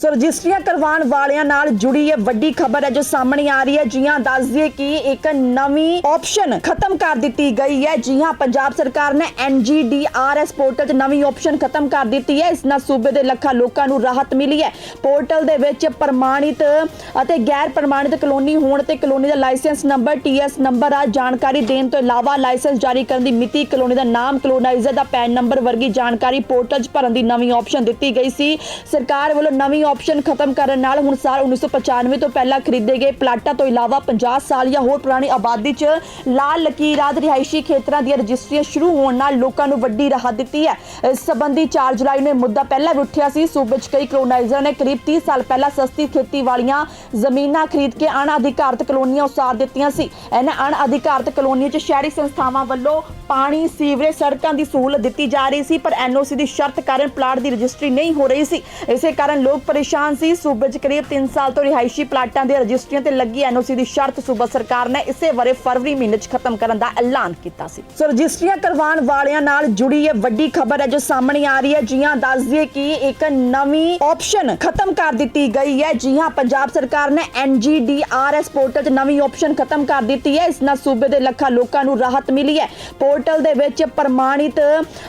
ਸੋ ਰਜਿਸਟਰੀਆਂ ਕਰਵਾਉਣ ਵਾਲਿਆਂ ਨਾਲ ਜੁੜੀ ਇਹ ਵੱਡੀ ਖਬਰ ਹੈ ਜੋ ਸਾਹਮਣੇ ਆ ਰਹੀ ਹੈ। ਜੀ ਦੱਸ ਦਈਏ ਕਿ ਇੱਕ ਨਵੀਂ ਆਪਸ਼ਨ ਖਤਮ ਕਰ ਦਿੱਤੀ ਗਈ ਹੈ। ਜੀ ਪੰਜਾਬ ਸਰਕਾਰ ਨੇ NGDRS ਪੋਰਟਲ 'ਚ ਨਵੀਂ ਆਪਸ਼ਨ ਖਤਮ ਕਰ ਦਿੱਤੀ ਹੈ। ਇਸ ਨਾਲ ਸੂਬੇ ਦੇ ਲੱਖਾਂ ਲੋਕਾਂ ਨੂੰ ਰਾਹਤ ਮਿਲੀ ਹੈ। ਪੋਰਟਲ ਦੇ ਵਿੱਚ ਪ੍ਰਮਾਣਿਤ ਅਤੇ ਗੈਰ ਪ੍ਰਮਾਣਿਤ ਕਲੋਨੀ ਹੋਣ ਤੇ ਕਲੋਨੀ ਦਾ ਲਾਇਸੈਂਸ ਨੰਬਰ TS ਨੰਬਰ ਆ। ਜਾਣਕਾਰੀ ਦੇਣ ਤੋਂ ਇਲਾਵਾ ਲਾਇਸੈਂਸ ਜਾਰੀ ਕਰਨ ਦੀ ਮਿਤੀ, ਕਲੋਨੀ ਦਾ ਨਾਮ, ਕਲੋਨਾਈਜ਼ਰ ਦਾ ਪੈਨ ਨੰਬਰ ਵਰਗੀ ਜਾਣਕਾਰੀ ਪੋਰਟਲ 'ਚ ਭਰਨ ਦੀ ਨਵੀਂ ਆਪਸ਼ਨ ਦਿੱਤੀ ਗਈ ਸੀ। ਸਰਕਾਰ ਵੱਲੋਂ ਨਵੀਂ ਆਪਸ਼ਨ ਖਤਮ ਕਰਨ ਨਾਲ ਹੁਣ ਸਾਲ 1995 ਤੋਂ ਪਹਿਲਾਂ ਖਰੀਦੇ ਗਏ ਪਲਾਟਾਂ ਤੋਂ ਇਲਾਵਾ 50 ਸਾਲ ਜਾਂ ਹੋਰ ਪੁਰਾਣੀ ਆਬਾਦੀ 'ਚ ਲਾਲ ਲਕੀਰਾਤ ਰਿਹਾਇਸ਼ੀ ਖੇਤਰਾਂ ਦੀਆਂ ਰਜਿਸਟਰੀਆਂ ਸ਼ੁਰੂ ਹੋਣ ਨਾਲ ਲੋਕਾਂ ਨੂੰ ਵੱਡੀ ਰਾਹਤ ਦਿੱਤੀ ਹੈ। ਇਸ ਸੰਬੰਧੀ 4 ਜੁਲਾਈ ਨੂੰ ਮੁੱਦਾ ਪਹਿਲਾਂ ਵੀ ਉੱਠਿਆ ਸੀ। ਸੂਬੇ 'ਚ ਕਈ ਕਲੋਨਾਈਜ਼ਰਾਂ ਨੇ ਕਰੀਬ 30 ਸਾਲ ਪਹਿਲਾਂ ਸਸਤੀ ਖੇਤੀ ਵਾਲੀਆਂ ਜ਼ਮੀਨਾਂ ਖਰੀਦ ਕੇ ਅਣਅਧਿਕਾਰਤ ਕਲੋਨੀਆਂ ਉਸਾਰ ਦਿੱਤੀਆਂ ਸੀ। ਇਹਨਾਂ ਅਣਅਧਿਕਾਰਤ ਕਲੋਨੀਆਂ 'ਚ ਸ਼ਹਿਰੀ ਸੰਸਥਾਵਾਂ ਵੱਲੋਂ ਪਾਣੀ, ਸੀਵਰੇਜ, ਸੜਕਾਂ ਦੀ ਸਹੂਲਤ ਦਿੱਤੀ ਜਾ ਰਹੀ ਸੀ, ਪਰ ਐਨਓਸੀ ਦੀ ਸ਼ਰਤ ਕਾਰਨ ਪਲਾਟ ਦੀ ਰਜਿਸਟਰੀ ਨਹੀਂ ਹੋ ਰਹੀ ਸੀ। ਇਸੇ ਕਾਰਨ ਲੋਕ ਪਰੇਸ਼ਾਨ ਸੀ। ਸੂਬੇ 'ਚ ਕਰੀਬ 3 ਸਾਲ ਤੋਂ ਰਿਹਾਇਸ਼ੀ ਪਲਾਟਾਂ ਦੇ ਰਜਿਸਟਰੀਆਂ ਤੇ ਲੱਗੀ ਐਨਓਸੀ ਦੀ ਸ਼ਰਤ ਸੂਬਾ ਸਰਕਾਰ ਨੇ ਇਸੇ ਵਰੇ ਫਰਵਰੀ ਮਹੀਨੇ 'ਚ ਖਤਮ ਕਰਨ ਦਾ ਐਲਾਨ ਕੀਤਾ ਸੀ। ਸੋ ਰਜਿਸਟਰੀਆਂ ਕਰਵਾਉਣ ਵਾਲਿਆਂ ਨਾਲ ਜੁੜੀ ਇਹ ਵੱਡੀ ਖਬਰ ਹੈ ਜੋ ਸਾਹਮਣੇ ਆ ਰਹੀ ਹੈ। ਜੀ ਦੱਸ ਦਈਏ ਕਿ ਇੱਕ ਨਵੀਂ ਆਪਸ਼ਨ ਖਤਮ ਕਰ ਦਿੱਤੀ ਗਈ ਹੈ। ਜੀ ਹਾਂ ਪੰਜਾਬ ਸਰਕਾਰ ਨੇ NGDRS ਪੋਰਟਲ 'ਚ ਨਵੀਂ ਆਪਸ਼ਨ ਖਤਮ ਕਰ ਦਿੱਤੀ ਹੈ। ਇਸ ਨਾਲ ਸੂਬੇ ਦੇ ਲੱਖਾਂ ਲੋਕਾਂ ਨੂੰ ਰਾਹਤ ਮਿਲੀ ਹੈ। ਪੋਰਟਲ ਦੇ ਵਿੱਚ ਪ੍ਰਮਾਣਿਤ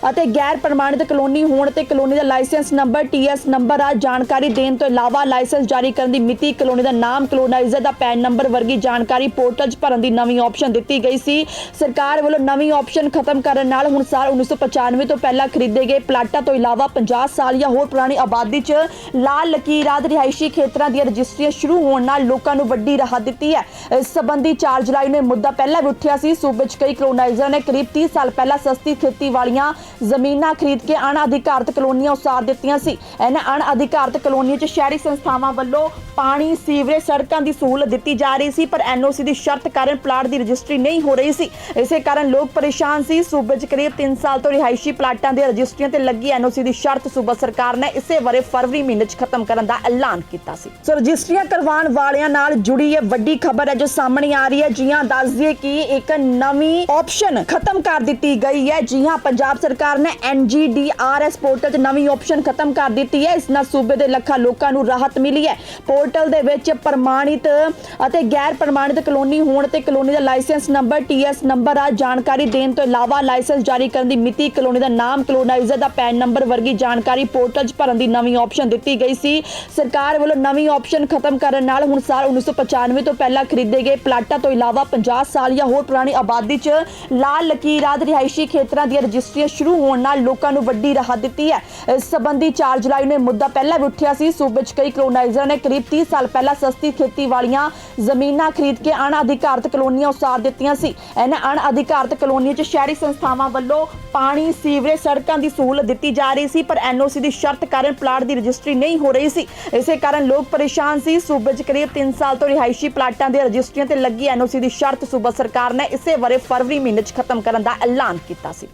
ਅਤੇ ਗੈਰ ਪ੍ਰਮਾਣਿਤ ਕਲੋਨੀ ਹੋਣ ਤੇ ਕਲੋਨੀ ਦਾ ਲਾਇਸੈਂਸ ਨੰਬਰ TS ਨੰਬਰ ਆ। ਜਾਣਕਾਰੀ ਦੇਣ ਤੋਂ ਇਲਾਵਾ ਲਾਇਸੈਂਸ ਜਾਰੀ ਕਰਨ ਦੀ ਮਿਤੀ ਕਲੋਨੀ ਦਾ ਨਾਮ ਕਲੋਨਾਈਜ਼ਰ ਦਾ ਪੈਨ ਨੰਬਰ ਵਰਗੀ ਜਾਣਕਾਰੀ ਪੋਰਟਲ 'ਚ ਭਰਨ ਦੀ ਨਵੀਂ ਆਪਸ਼ਨ ਦਿੱਤੀ ਗਈ ਸੀ। ਸਰਕਾਰ ਵੱਲੋਂ ਨਵੀਂ ਆਪਸ਼ਨ ਖਤਮ ਕਰਨ ਨਾਲ ਹੁਣ ਸਾਲ 1995 ਤੋਂ ਪਹਿਲਾਂ ਖਰੀਦੇ ਗਏ ਪਲਾਟਾਂ ਤੋਂ ਇਲਾਵਾ 50 ਸਾਲ ਜਾਂ ਹੋਰ ਪੁਰਾਣੀ ਆਬਾਦੀ 'ਚ ਲਾਲ ਲਕੀਰਾਤ ਰਿਹਾਇਸ਼ੀ ਖੇਤਰਾਂ ਦੀਆਂ ਰਜਿਸਟਰੀਆਂ ਸ਼ੁਰੂ ਹੋਣ ਨਾਲ ਲੋਕਾਂ ਨੂੰ ਵੱਡੀ ਰਾਹਤ ਦਿੱਤੀ ਹੈ। ਇਸ ਸੰਬੰਧੀ 4 ਜੁਲਾਈ ਨੂੰ ਇਹ ਮੁੱਦਾ ਪਹਿਲਾਂ ਵੀ ਉੱਠਿਆ ਸੀ। ਸੂਬੇ 'ਚ ਕਈ ਕਲੋਨਾਈਜ਼ਰਾਂ ਨੇ ਕਰੀਬ 30 ਸਾਲ ਪਹਿਲਾਂ ਸਸਤੀ ਖੇਤੀ ਵਾਲੀਆਂ ਜ਼ਮੀਨਾਂ ਖਰੀਦ ਕੇ ਅਣਅਧਿਕਾਰਤ ਕਲੋਨੀਆਂ ਉਸਾਰ ਦਿੱਤੀਆਂ ਸੀ। ਇਹਨਾਂ ਅਣਅਧਿਕਾਰਤ ਕਲੋਨੀਆਂ 'ਚ ਸ਼ਹਿਰੀ ਸੰਸਥਾਵਾਂ ਵੱਲੋਂ ਪਾਣੀ, ਸੀਵਰੇਜ ਸੜਕਾਂ ਦੀ ਸਹੂਲਤ ਦਿੱਤੀ ਜਾ ਰਹੀ ਸੀ, ਪਰ ਐਨਓਸੀ ਦੀ ਸ਼ਰਤ ਕਾਰਨ ਪਲਾਟ ਦੀ ਰਜਿਸਟਰੀ ਨਹੀਂ ਹੋ ਰਹੀ ਸੀ। ਇਸੇ ਕਾਰਨ ਲੋਕ ਪਰੇਸ਼ਾਨ ਸੀ। ਸੂਬੇ 'ਚ ਕਰੀਬ 3 ਸਾਲ ਤੋਂ ਰਿਹਾਇਸ਼ੀ ਪਲਾਟਾਂ ਦੇ ਰਜਿਸਟਰੀਆਂ ਤੇ ਲੱਗੀ ਐਨਓਸੀ ਦੀ ਸ਼ਰਤ ਸੂਬਾ ਸਰਕਾਰ ਨੇ ਇਸੇ ਵਰੇ ਫਰਵਰੀ ਮਹੀਨੇ 'ਚ ਖਤਮ ਕਰਨ ਦਾ ਐਲਾਨ ਕੀਤਾ ਸੀ। ਸੋ ਰਜਿਸਟਰੀਆਂ ਕਰਵਾਉਣ ਵਾਲਿਆਂ ਨਾਲ ਜੁੜੀ ਇਹ ਵੱਡੀ ਖਬਰ ਹੈ ਜੋ ਸਾਹਮਣੇ ਆ ਰਹੀ ਹੈ। ਜੀ ਹਾਂ ਦੱਸ ਦਈਏ ਕਿ ਇੱਕ ਨਵੀਂ ਆਪਸ਼ਨ ਖਤਮ ਕਰ ਦਿੱਤੀ ਗਈ ਹੈ। ਜੀ ਹਾਂ ਪੰਜਾਬ ਸਰਕਾਰ ਨੇ NGDRS ਪੋਰਟਲ 'ਚ ਨਵੀਂ ਆਪਸ਼ਨ ਖਤਮ ਕਰ ਦਿੱਤੀ ਹੈ। ਇਸ ਨਾਲ ਸੂਬੇ ਦੇ ਲੱਖਾਂ ਲੋਕਾਂ ਨੂੰ ਰਾਹਤ ਮਿਲੀ ਹੈ। ਪੋਰਟਲ ਦੇ ਵਿੱਚ ਪ੍ਰਮਾਣਿਤ ਅਤੇ ਗੈਰ ਪ੍ਰਮਾਣਿਤ ਕਲੋਨੀ ਹੋਣ ਤੇ ਕਲੋਨੀ ਦਾ ਲਾਇਸੈਂਸ ਨੰਬਰ TS ਨੰਬਰ ਆ। ਜਾਣਕਾਰੀ ਦੇਣ ਤੋਂ ਇਲਾਵਾ ਲਾਇਸੈਂਸ ਜਾਰੀ ਕਰਨ ਦੀ ਮਿਤੀ, ਕਲੋਨੀ ਦਾ ਨਾਮ, ਕਲੋਨਾਈਜ਼ਰ ਦਾ ਪੈਨ ਨੰਬਰ ਵਰਗੀ ਜਾਣਕਾਰੀ ਪੋਰਟਲ 'ਚ ਭਰਨ ਦੀ ਨਵੀਂ ਆਪਸ਼ਨ ਦਿੱਤੀ ਗਈ ਸੀ। ਸਰਕਾਰ ਵੱਲੋਂ ਨਵੀਂ ਆਪਸ਼ਨ ਖਤਮ ਕਰਨ ਨਾਲ ਹੁਣ ਸਾਲ 1995 ਤੋਂ ਪਹਿਲਾਂ ਖਰੀਦੇ ਗਏ ਪਲਾਟਾਂ ਤੋਂ ਇਲਾਵਾ 50 ਸਾਲ ਜਾਂ ਹੋਰ ਪੁਰਾਣੀ ਆਬਾਦੀ 'ਚ ਲਾਲ ਲਕੀਰਾਤ ਰਿਹਾਇਸ਼ੀ ਖੇਤਰਾਂ ਦੀਆਂ ਰਜਿਸਟਰੀਆਂ ਸ਼ੁਰੂ ਹੋਣ ਨਾਲ ਲੋਕਾਂ ਨੂੰ ਵੱਡੀ ਰਾਹਤ ਦਿੱਤੀ ਹੈ। ਇਸ ਸੰਬੰਧੀ 4 ਜੁਲਾਈ ਨੂੰ ਮੁੱਦਾ ਪਹਿਲਾਂ ਵੀ ਉੱਠਿਆ ਸੀ। ਸੂਬੇ 'ਚ ਕਈ ਕਲੋਨਾਈਜ਼ਰਾਂ ਨੇ ਕਰੀਬ 30 ਸਾਲ ਪਹਿਲਾਂ ਸਸਤੀ ਖੇਤੀ ਵਾਲੀਆਂ ਜ਼ਮੀਨਾਂ ਖਰੀਦ ਕੇ ਅਣਅਧਿਕਾਰਤ ਕਲੋਨੀਆਂ ਉਸਾਰ ਦਿੱਤੀਆਂ ਸੀ। ਇਹਨਾਂ ਅਣਅਧਿਕਾਰਤ ਕਲੋਨੀਆਂ 'ਚ ਸ਼ਹਿਰੀ ਸੰਸਥਾਵਾਂ ਵੱਲੋਂ ਪਾਣੀ, ਸੀਵਰੇਜ, ਸੜਕਾਂ ਦੀ ਸਹੂਲਤ ਦਿੱਤੀ ਜਾ ਰਹੀ ਸੀ, ਪਰ ਐਨਓਸੀ ਦੀ ਸ਼ਰਤ ਕਾਰਨ ਪਲਾਟ ਦੀ ਰਜਿਸਟਰੀ ਨਹੀਂ ਹੋ ਰਹੀ ਸੀ। ਇਸੇ ਕਾਰਨ ਲੋਕ ਪਰੇਸ਼ਾਨ ਸੀ। ਸੂਬੇ 'ਚ ਕਰੀਬ 3 ਸਾਲ ਤੋਂ ਰਿਹਾਇਸ਼ੀ ਪਲਾਟਾਂ ਦੇ ਰਜਿਸਟਰੀਆਂ ਤੇ ਲੱਗੀ ਐਨਓਸੀ ਦੀ ਸ਼ਰਤ ਸੂਬਾ ਸਰਕਾਰ ਨੇ ਇਸੇ ਵਰੇ ਫਰਵਰੀ ਮਹੀਨੇ 'ਚ ਖਤਮ ਕਰਨ ਦਾ ਐਲਾਨ ਕੀਤਾ ਸੀ।